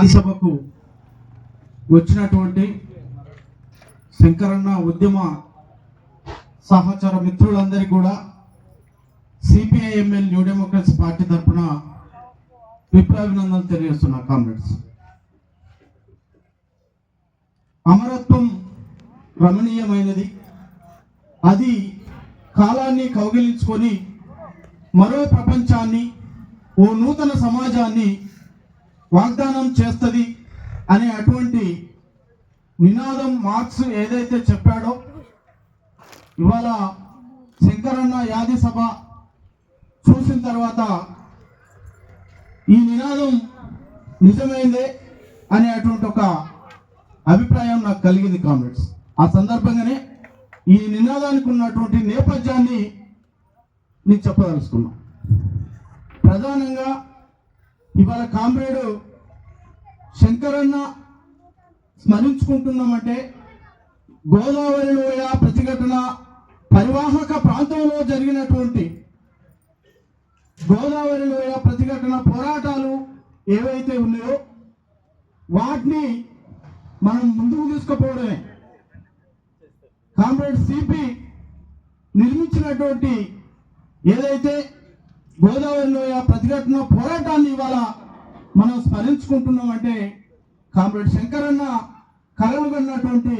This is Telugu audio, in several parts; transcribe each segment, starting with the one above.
ఆదిసభకు వచ్చినటువంటి శంకరన్న ఉద్యమ సహచర మిత్రులందరికీ కూడా సిపిఐఎంఎల్ న్యూ డెమోక్రసీ పార్టీ తరఫున విప్లవాభినందనలు తెలియజేస్తున్నా కామ్రేడ్స్. అమరత్వం రమణీయమైనది. అది కాలాన్ని కౌగిలించుకొని మరో ప్రపంచాన్ని ఓ నూతన సమాజాన్ని వాగ్దానం చేస్తుంది అనే అటువంటి నినాదం మార్క్స్ ఏదైతే చెప్పాడో ఇవాళ శంకరన్న యాది సభ చూసిన తర్వాత ఈ నినాదం నిజమైందే అనే అటువంటి ఒక అభిప్రాయం నాకు కలిగింది కామ్రేడ్స్. ఆ సందర్భంగానే ఈ నినాదానికి ఉన్నటువంటి నేపథ్యాన్ని నేను చెప్పదలుచుకున్నాను ప్రధానంగా ఇవాళ కామ్రేడు శంకరన్న స్మరించుకుంటున్నామంటే గోదావరి లోయ ప్రతిఘటన పరివాహక ప్రాంతంలో జరిగినటువంటి గోదావరి లోయ ప్రతిఘటన పోరాటాలు ఏవైతే ఉన్నాయో వాటిని మనం ముందుకు తీసుకుపోవడమే. కామ్రేడ్ సిపి నిర్మించినటువంటి ఏదైతే గోదావరి లోయ ప్రతిఘటన పోరాటాన్ని ఇవాళ మనం స్మరించుకుంటున్నాం అంటే కామ్రేడ్ శంకరన్న కలలు కన్నటువంటి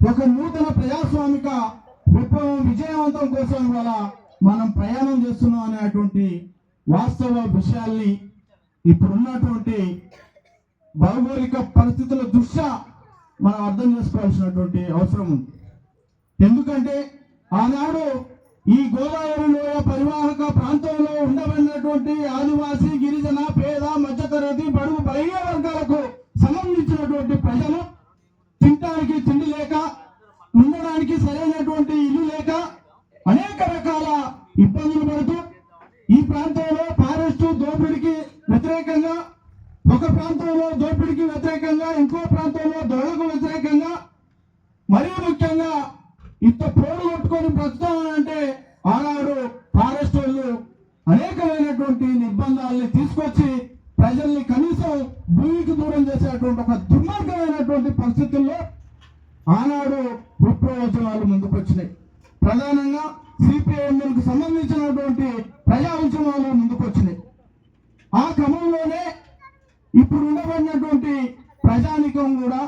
ఒక నూతన ప్రజాస్వామిక విప్లవం విజయవంతం కోసం ఇవాళ మనం ప్రయాణం చేస్తున్నాం అనేటువంటి వాస్తవ విషయాల్ని ఇప్పుడున్నటువంటి భౌగోళిక పరిస్థితుల దృష్ట్యా మనం అర్థం చేసుకోవాల్సినటువంటి అవసరం ఉంది. ఎందుకంటే ఆనాడు ఈ గోదావరి లోయ పరివాహక ప్రాంతంలో ఉండబడినటువంటి ఆదివాసీ గిరిజన పేద మధ్యతరగతి బడుగు బలహీన వర్గాలకు సంబంధించినటువంటి ప్రజలు తినడానికి తిండి లేక ఉండడానికి సరైనటువంటి ఇల్లు లేక అనేక రకాల ఇబ్బందులు పడుతూ ఈ ప్రాంతంలో ఫారెస్ట్ దోపిడికి వ్యతిరేకంగా ఒక ప్రాంతంలో దోపిడికి వ్యతిరేకంగా ఇంకో ప్రాంతంలో దొరలకు వ్యతిరేకంగా మరీ ముఖ్యంగా ఇంత పోడు కొట్టుకొని బ్రతుకుతామంటే ఆనాడు ఫారెస్ట్ వాళ్ళు అనేకమైనటువంటి నిర్బంధాలని తీసుకొచ్చి ప్రజల్ని కనీసం భూమికి దూరం చేసేటువంటి ఒక దుర్మార్గమైనటువంటి పరిస్థితుల్లో ఆనాడు విప్లవోద్యమాలు ముందుకు వచ్చినాయి ప్రధానంగా సిపిఐఎంఎల్కు సంబంధించినటువంటి ప్రజా ఉద్యమాలు ముందుకు వచ్చినాయి ఆ క్రమంలోనే ఇప్పుడు ఉండబడినటువంటి ప్రజానికం కూడా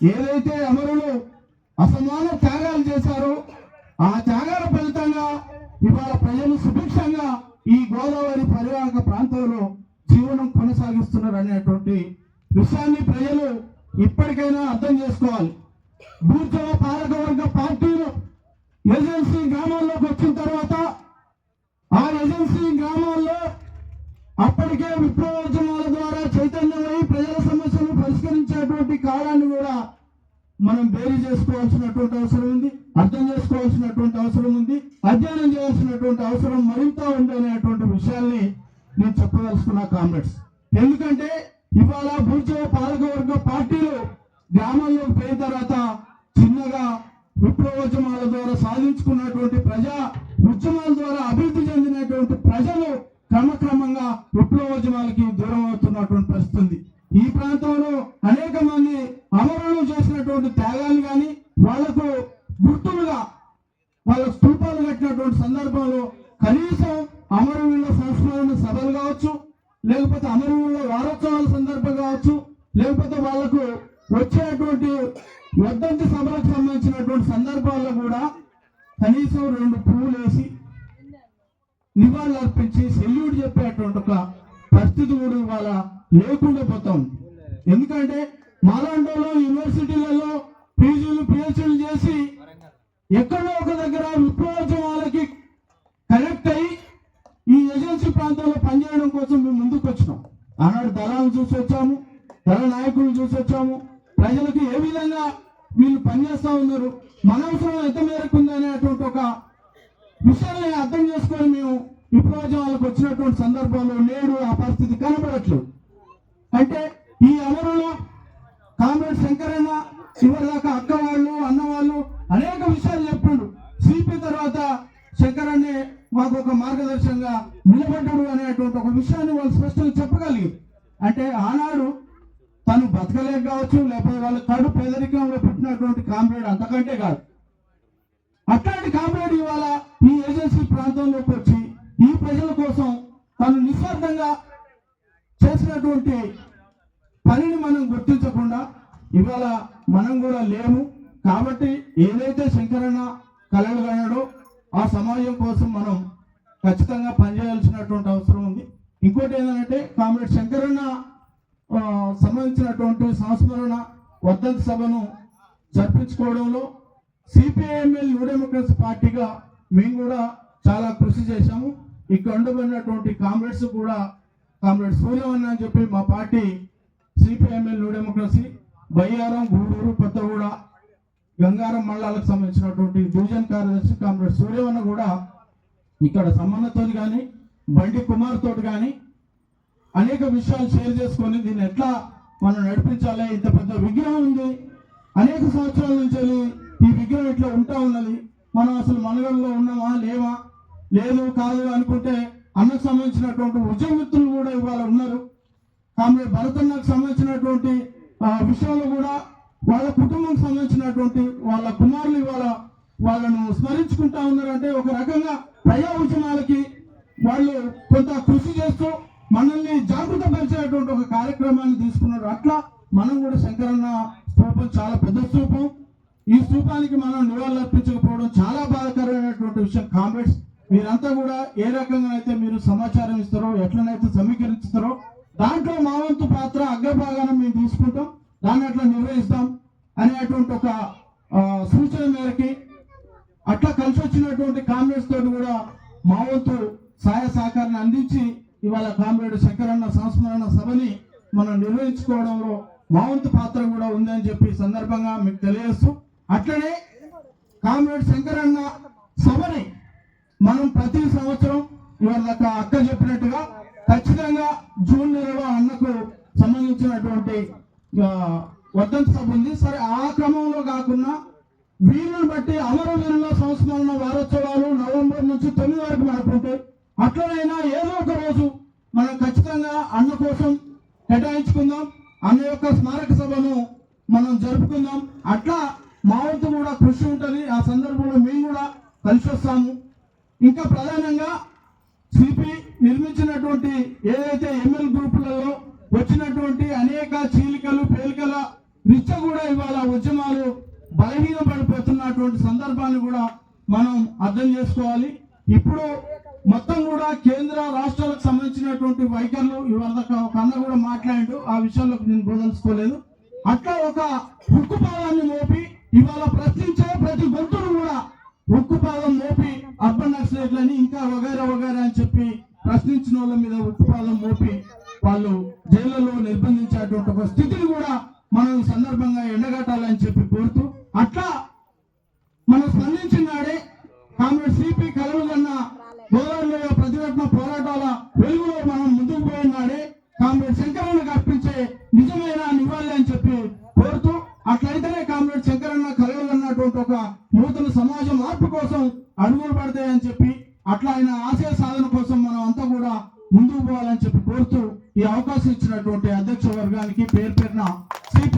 ఏదైతే అమరులు అసమాన త్యాగాలు చేశారు. ఆ త్యాగాల ఫలితంగా ఇవాళ ప్రజలు సుభిక్షంగా ఈ గోదావరి పరివాహక ప్రాంతంలో జీవనం కొనసాగిస్తున్నారు అనేటువంటి విషయాన్ని ప్రజలు ఇప్పటికైనా అర్థం చేసుకోవాలి. భూచవ పాలకవర్గ పార్టీలు ఏజెన్సీ గ్రామాల్లోకి వచ్చిన తర్వాత ఆ ఏజెన్సీ గ్రామాల్లో అప్పటికే విప్లవోద్యమాల ద్వారా చైతన్యమై ప్రజల సమస్యలు పరిష్కరించేటువంటి కాలాన్ని కూడా మనం బేరీ చేసుకోవాల్సినటువంటి అవసరం ఉంది అర్థం చేసుకోవాల్సినటువంటి అవసరం ఉంది అధ్యయనం చేయాల్సినటువంటి అవసరం మరింత ఉంది అనేటువంటి విషయాల్ని నేను చెప్పదలుచుకున్నా కామ్రేడ్స్. ఎందుకంటే ఇవాళ భూజవ పాలకవర్గ పార్టీలు గ్రామాల్లో పోయిన తర్వాత చిన్నగా విప్లవోద్యమాల ద్వారా సాధించుకున్నటువంటి ప్రజా ఉద్యమాల ద్వారా అభివృద్ధి చెందినటువంటి ప్రజలు క్రమక్రమంగా విప్లవోద్యమాలకి దూరం అవుతున్నటువంటి పరిస్థితి ఈ ప్రాంతంలో అనేక మంది అమరులు చేసినటువంటి త్యాగాలు కానీ వాళ్ళకు గుర్తులుగా వాళ్ళ స్థూపాలు కట్టినటువంటి సందర్భంలో కనీసం అమరవీళ్ళ సంస్మరణ సభలు కావచ్చు లేకపోతే అమరవీళ్ళ వారోత్సవాల సందర్భం కావచ్చు లేకపోతే వాళ్ళకు వచ్చేటువంటి వర్ధంతి సభలకు సంబంధించినటువంటి సందర్భాల్లో కూడా కనీసం రెండు పువ్వులు వేసి నివాళులు అర్పించి సెల్యూట్ చెప్పేటువంటి ఒక పరిస్థితి కూడా ఇవాళ లేకుండా పోతాం ఎందుకంటే మాలాండోలో యూనివర్సిటీలలో పీజీలు పిహెచ్డీలు చేసి ఎక్కడో ఒక దగ్గర విప్లవోద్యమాలకి కనెక్ట్ అయ్యి ఈ ఏజెన్సీ ప్రాంతంలో పనిచేయడం కోసం మేము ముందుకు వచ్చినాం. ఆనాడు దళాలను చూసి వచ్చాము దళ నాయకులను చూసి వచ్చాము. ప్రజలకు ఏ విధంగా వీళ్ళు పనిచేస్తా ఉన్నారు మన అవసరం ఎంత మేరకు ఉందనేటువంటి ఒక విషయాన్ని అర్థం చేసుకొని మేము విప్లవోద్యమాలకు వచ్చినటువంటి సందర్భంలో నేడు ఆ పరిస్థితి కనబడట్లేదు. అంటే ఈ అమరులో కామ్రేడ్ శంకరన్న చివరిదాకా అక్క వాళ్ళు అన్న వాళ్ళు అనేక విషయాలు చెప్పిండు. సిపి తర్వాత శంకరన్నే మాకు ఒక మార్గదర్శకంగా నిలబడ్డాడు అనేటువంటి ఒక విషయాన్ని వాళ్ళు స్పష్టంగా చెప్పగలిగారు. అంటే ఆనాడు తను బతకలేక కావచ్చు లేకపోతే వాళ్ళ కడు పేదరికంలో పుట్టినటువంటి కామ్రేడ్ అంతకంటే కాదు. అట్లాంటి కామ్రేడ్ ఇవాళ ఈ ఏజెన్సీ ప్రాంతంలోకి వచ్చి ఈ ప్రజల కోసం తను నిస్వార్థంగా చేసినటువంటి పనిని మనం గుర్తించకుండా ఇవాళ మనం కూడా లేము. కాబట్టి ఏదైతే శంకరన్న కలలు కన్నాడో ఆ సమాజం కోసం మనం ఖచ్చితంగా పనిచేయాల్సినటువంటి అవసరం ఉంది. ఇంకోటి ఏంటంటే కామ్రేడ్ శంకరన్న సంబంధించినటువంటి సంస్మరణ వర్ధంతి సభను జరిపించుకోవడంలో సిపిఐఎంఎల్ న్యూ డెమోక్రసీ పార్టీగా మేము కూడా చాలా కృషి చేశాము. ఇక్కడ ఉండబడినటువంటి కామ్రేడ్స్ కూడా కామ్రేడ్ సూర్యవన్న అని చెప్పి మా party CPI ML new democracy Bayyaram Gudur Kothaguda Gangaram మండలాలకు సంబంధించినటువంటి డివిజన్ కార్యదర్శి కామ్రేడ్ సూర్యవన్న కూడా ఇక్కడ సమ్మన్నతో కానీ బండి కుమార్ తోటి కానీ అనేక విషయాలు షేర్ చేసుకొని దీన్ని ఎట్లా మనం నడిపించాలి ఇంత పెద్ద విగ్రహం ఉంది. అనేక సంవత్సరాల నుంచి ఈ విగ్రహం ఇట్లా ఉంటా ఉన్నది. మనం అసలు మనగంలో ఉన్నామా లేవా? లేదు కాదు అనుకుంటే అన్నకు సంబంధించినటువంటి ఉద్యోగమిత్రులు కూడా ఇవాళ ఉన్నారు. కామ్రేడ్ భరతన్నకు సంబంధించినటువంటి విషయంలో కూడా వాళ్ళ కుటుంబం సంబంధించినటువంటి వాళ్ళ కుమారులు ఇవాళ వాళ్ళను స్మరించుకుంటా ఉన్నారంటే ఒక రకంగా ప్రజా ఉద్యమాలకి వాళ్ళు కొంత కృషి చేస్తూ మనల్ని జాగృత పరిచేటువంటి ఒక కార్యక్రమాన్ని తీసుకున్నారు. అట్లా మనం కూడా శంకరన్న స్థూపం చాలా పెద్ద స్థూపం ఈ స్థూపానికి మనం నివాళులు అర్పించకపోవడం చాలా బాధాకరమైనటువంటి విషయం. కామ్రేడ్స్ మీరంతా కూడా ఏ రకంగా అయితే మీరు సమాచారం ఇస్తారో ఎట్లనైతే సమీకరిస్తారో దాంట్లో మా వంతు పాత్ర అగ్రభాగాన మేము తీసుకుంటాం. దాన్ని అట్లా నిర్వహిస్తాం అనేటువంటి ఒక సూచన మేరకి అట్లా కలిసి వచ్చినటువంటి కామ్రేడ్స్ తోటి కూడా మా వంతు సహాయ సహకారాన్ని అందించి ఇవాళ కామ్రేడ్ శంకరన్న సంస్మరణ సభని మనం నిర్వహించుకోవడంలో మా వంతు పాత్ర కూడా ఉందని చెప్పి సందర్భంగా మీకు తెలియజేస్తూ అట్లనే కామ్రేడ్ శంకరన్న సభని మనం ప్రతి సంవత్సరం ఇవాళ దాకా అక్క చెప్పినట్టుగా ఖచ్చితంగా జూన్ నెలలో అన్నకు సంబంధించినటువంటి వర్ధంతి సభ ఉంది. సరే ఆ క్రమంలో కాకుండా వీళ్ళని బట్టి అమరవీరుల సంస్మరణ వారోత్సవాలు నవంబర్ నుంచి తొమ్మిది వరకు మనకు ఉంటాయి అట్లనైనా ఏదో ఒక రోజు మనం ఖచ్చితంగా అన్న కోసం కేటాయించుకుందాం. అన్న యొక్క స్మారక సభను మనం జరుపుకుందాం. అట్లా మా వంతు కూడా కృషి ఉంటుంది. ఆ సందర్భంలో మేము కూడా కలిసి వస్తాము. ఇంకా ప్రధానంగా సిపి నిర్మించినటువంటి ఏదైతే ఎంఎల్ గ్రూపులలో వచ్చినటువంటి అనేక చీ రీత్యా కూడా ఇవాళ ఉద్యమాలు బలహీన పడిపోతున్నటువంటి సందర్భాన్ని కూడా మనం అర్థం చేసుకోవాలి. ఇప్పుడు మొత్తం కూడా కేంద్ర రాష్ట్రాలకు సంబంధించినటువంటి వైఖరులు ఇవాళ ఒక అన్న కూడా మాట్లాడిండు. ఆ విషయంలో నేను బోధలుసుకోలేదు. అట్లా ఒక ఉక్కుపాదాన్ని మోపి ఇవాళ ప్రశ్నించే ప్రతి గొంతును కూడా ఉక్కుపాదం మోపి అర్బన్ నక్సలైట్లని ఇంకా వగైరా వగైరా అని చెప్పి ప్రశ్నించిన వాళ్ళ మీద ఉక్కుపాదం మోపి వాళ్ళు జైళ్ళలో నిర్బంధించేటువంటి ఒక స్థితిని కూడా మనం సందర్భంగా ఎండగట్టాలని చెప్పి కోరుతూ అట్లా మనం స్పందించినాడే కాంగ్రెస్ కామ్రేడ్ సిపి కలవగన్న గోదావరిలో ప్రతిఘటన పోరాటాల వెలుగులో మనం ముందుకు పోయినాడే కామ్రేడ్ శంకరన్నకు అర్పించే నిజమైన నివాళి అని చెప్పి కోరుతూ అట్లయితేనే కామ్రేడ్ శంకరన్న కలవగన్నటువంటి ఒక నూతన సమాజం మార్పు కోసం అడుగులు పడతాయని చెప్పి అట్లా ఆయన ఆశయ సాధన కోసం మనం అంతా కూడా ముందుకు పోవాలని చెప్పి కోరుతూ ఈ అవకాశం ఇచ్చినటువంటి అధ్యక్ష వర్గానికి పేరు పేరున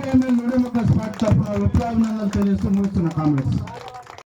ఎమ్మెల్యే న్యూ డెమోక్రసీ పార్టీ తరఫున విప్లవాభినందనలు తెలియజేస్తూ ముగిస్తున్న కామెంట్స్